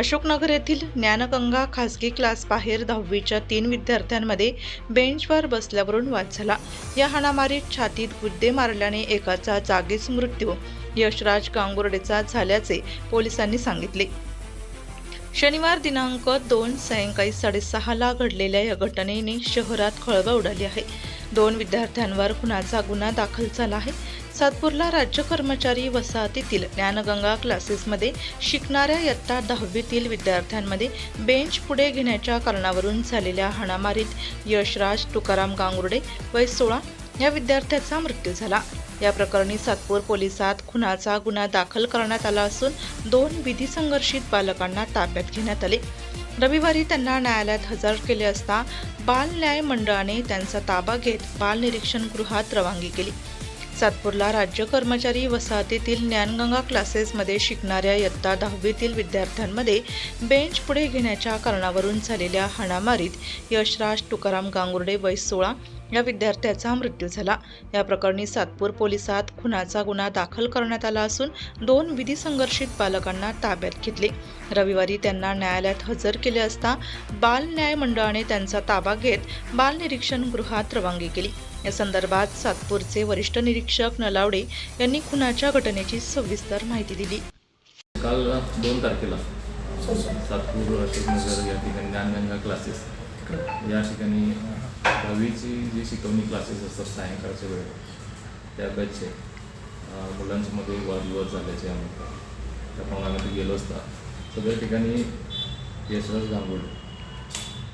अशोकनगर येथील ज्ञानगंगा खासगी क्लास बाहेर दहावीच्या तीन विद्यार्थ्यांमध्ये बेंचवर बसल्यावरून वाद झाला. या हाणामारीत छातीत गुद्दे मारल्याने एकाचा जागीच मृत्यू यशराज गांगुर्डेचा झाल्याचे पोलिसांनी सांगितले. शनिवार दिनांक दोन सायंकाळी साडेसहाला घडलेल्या या घटनेने शहरात खळबळ उडाली आहे. दोन विद्यार्थ्यांवर खुनाचा गुन्हा दाखल झाला आहे. सातपूरला राज्य कर्मचारी वसाहतीतील ज्ञानगंगा क्लासेसमध्ये शिकणाऱ्या इयत्ता दहावीतील विद्यार्थ्यांमध्ये बेंच पुढे घेण्याच्या कारणावरून झालेल्या हाणामारीत यशराज तुकाराम गांगुर्डे वय सोळा या विद्यार्थ्याचा मृत्यू झाला. या प्रकरणी सातपूर पोलिसात खुनाचा गुन्हा दाखल करण्यात आला असून दोन विधी संघर्षित बालकांना ताब्यात घेण्यात आले. रविवारी त्यांना न्यायालयात हजर केले असता बाल न्याय मंडळाने त्यांचा ताबा घेत बाल निरीक्षण गृहात रवानगी केली. सातपूरला राज्य कर्मचारी वसाहतीतील ज्ञानगंगा क्लासेसमध्ये शिकणाऱ्या इयत्ता दहावीतील विद्यार्थ्यांमध्ये बेंच पुढे घेण्याच्या कारणावरून झालेल्या हाणामारीत यशराज तुकाराम गांगुर्डे वय सोळा या विद्यार्थ्याचा मृत्यू झाला. या प्रकरणी सातपूर पोलिसात खुनाचा गुन्हा दाखल करण्यात आला असून दोन विधी संघर्षित बालकांना ताब्यात घेतले. रविवारी त्यांना न्यायालयात हजर केले असता बाल न्याय मंडळाने त्यांचा ताबा घेत बाल निरीक्षण गृहात रवानगी केली. या संदर्भात सातपूरचे वरिष्ठ निरीक्षक नलावडे यांनी खुनाच्या घटनेची सविस्तर माहिती दिली. काल दोन तारखेला सातपूर अशोकनगर या ठिकाणी ज्ञानगंगा क्लासेस या ठिकाणी दहावीची जी शिकवणी क्लासेस असतात सायंकाळच्या वेळेला त्या बॅचचे मुलांच्यामध्ये वादविवाद झाल्याचे आम्ही त्याप्रमाणे आम्ही गेलो असता. सगळ्या ठिकाणी यशराज गांगुर्डे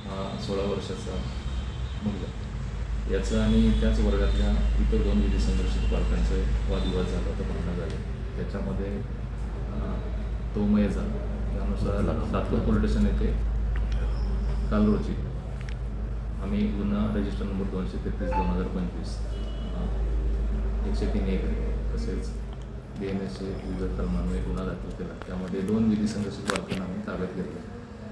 हा सोळा वर्षाचा मुलगा. याचं आणि त्याच वर्गातल्या इतर दोन विधी संघर्षित बालकांचे वादविवाद झाला होता भांडणं झाले. त्याच्यामध्ये तो मय झाला. त्यानुसार सातपूर पोलीस स्टेशन येथे काल रोजी आम्ही गुन्हा रजिस्टर नंबर दोनशे तेहतीस दोन हजार पंचवीस एकशे तीन एक तसेच बी एन एसचे विविध कलमांमध्ये गुन्हा दाखल केला. त्यामध्ये दोन विधी संघर्षित बालकांना आम्ही ताब्यात घेतले.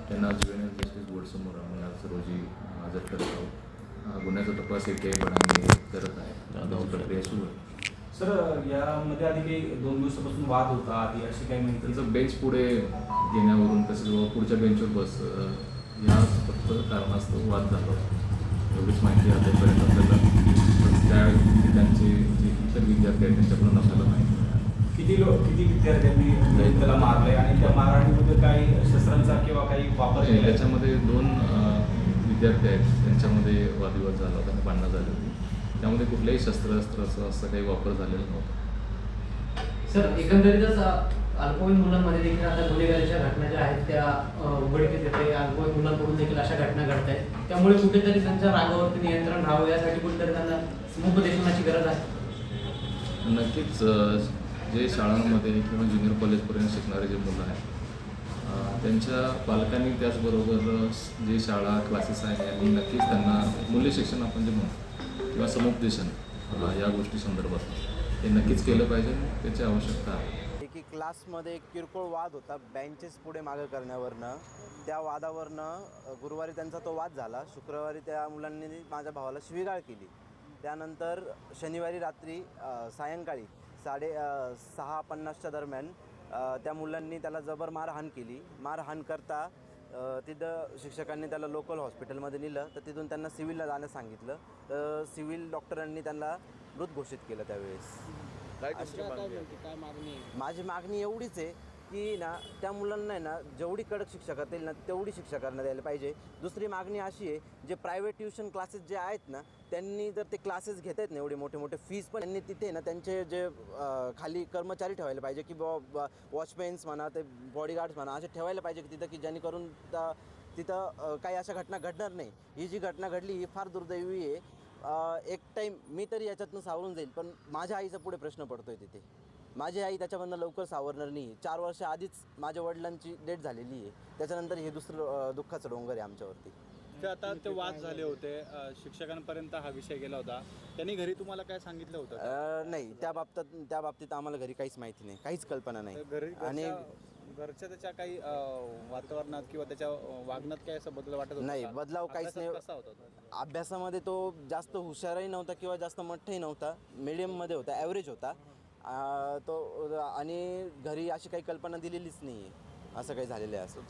त्यांना जुवेनल जस्टिस बोर्डसमोर आम्ही आज रोजी हजर करत आहोत. गुन्ह्याचा तपास एक बडांनी करत आहे. त्याची प्रक्रिया सुरू आहे. सर यामध्ये आधी काही दोन दिवसापासून वाद होता. आधी अशी काही माहिती त्यांचं बेंच पुढे घेण्यावरून तसेच पुढच्या बेंचवर बस या फक्त कारणास्तव वाद झाला होता. एवढीच माहिती आतापर्यंत आपल्याला. त्या ठिकाणचे जे इतर विद्यार्थी आहेत त्यांच्याकडून आपल्याला माहिती किती लोक किती विद्यार्थ्यांनी त्याला मारले आणि त्या मारहाणीमध्ये काही शस्त्रांचा किंवा काही वापर केला त्याच्यामध्ये दोन विद्यार्थी आहेत. त्यांच्यामध्ये वादविवाद झाला होता आणि भांडणं झाली होती. त्यामध्ये कुठल्याही शस्त्रास्त्राचा असं काही वापर झालेला नव्हता. सर एकंदरीतच अल्पवयीन मुलांमध्ये देखील आता गुन्हेगारीच्या घटना ज्या आहेत त्या अ, उघडकीस येते अल्पवयीन मुलांकडून देखील अशा घटना घडत आहेत त्यामुळे कुठेतरी त्यांच्या रागावरती नियंत्रण राहावं यासाठी कुठेतरी त्यांना समुपदेशनाची गरज आहे? नक्कीच जे शाळांमध्ये किंवा ज्युनियर कॉलेजपर्यंत शिकणारे जे मुलं आहेत त्यांच्या पालकांनी त्याचबरोबर जे शाळा क्लासेस आहेत यांनी नक्कीच त्यांना मूल्य शिक्षण आपण जे म्हणतो किंवा समुपदेशन या गोष्टी संदर्भात हे नक्कीच केलं पाहिजे त्याची आवश्यकता आहे. की क्लासमध्ये एक किरकोळ वाद होता बँचेस पुढे मागं करण्यावरनं. त्या वादावरनं गुरुवारी त्यांचा तो वाद झाला. शुक्रवारी त्या मुलांनी माझ्या भावाला शिवीगाळ केली. त्यानंतर शनिवारी रात्री सायंकाळी साडे सहा पन्नासच्या दरम्यान त्या मुलांनी त्याला जबर मारहाण केली. मारहाण करता तिथं शिक्षकांनी त्याला लोकल हॉस्पिटलमध्ये नेलं. तर तिथून त्यांना सिव्हिलला जाण्यास सांगितलं. तर सिव्हिल डॉक्टरांनी त्यांना मृत घोषित केलं त्यावेळेस. माझी मागणी एवढीच आहे की ना त्या मुलांना आहे ना जेवढी कडक शिक्षा करता येईल ना तेवढी शिक्षा करण्यात यायला पाहिजे. दुसरी मागणी अशी आहे जे प्रायव्हेट ट्युशन क्लासेस जे आहेत ना त्यांनी जर ते क्लासेस घेत आहेत ना एवढे मोठे मोठे फीज पण त्यांनी तिथे ना त्यांचे जे खाली कर्मचारी ठेवायला पाहिजे की बाबा वॉचमॅन्स म्हणा ते बॉडीगार्ड्स म्हणा असे ठेवायला पाहिजे की तिथं की जेणेकरून तिथं काही अशा घटना घडणार नाही. ही जी घटना घडली ही फार दुर्दैवी आहे. एक टाईम मी तरी याच्यातनं सावरून जाईल पण माझ्या आईचा पुढे प्रश्न पडतो आहे तिथे. माझी आई त्याच्यामधनं लवकर सावरणार नाही. चार वर्ष आधीच माझ्या वडिलांची डेट झालेली आहे. त्याच्यानंतर हे दुसरं दुःखाचं डोंगर आहे आमच्यावरती. ते आता ते वाद झाले होते. अ, शिक्षकांपर्यंत हा विषय गेला होता. त्यांनी घरी तुम्हाला काय सांगितलं होतं? अं, नाही. त्या बाबतीत त्या बाबतीत आम्हाला घरी काहीच माहिती नाही. काहीच कल्पना नाही. घरी आणि घरच्या- घरच्या त्याच्या काही अ, वातावरणात किंवा त्याच्या अ, वागण्यात काय असं बदल वाटत होता नाही, का? बदलाव काहीच अभ्यासात नाही. कसा होता तो? अभ्यासामध्ये तो जास्त हुशारही नव्हता किंवा जास्त मठही नव्हता. मिडियममध्ये होता. ॲव्हरेज होता. तो आणि घरी अशी काही कल्पना दिलेलीच नाही आहे असं काही झालेलं आहे असं.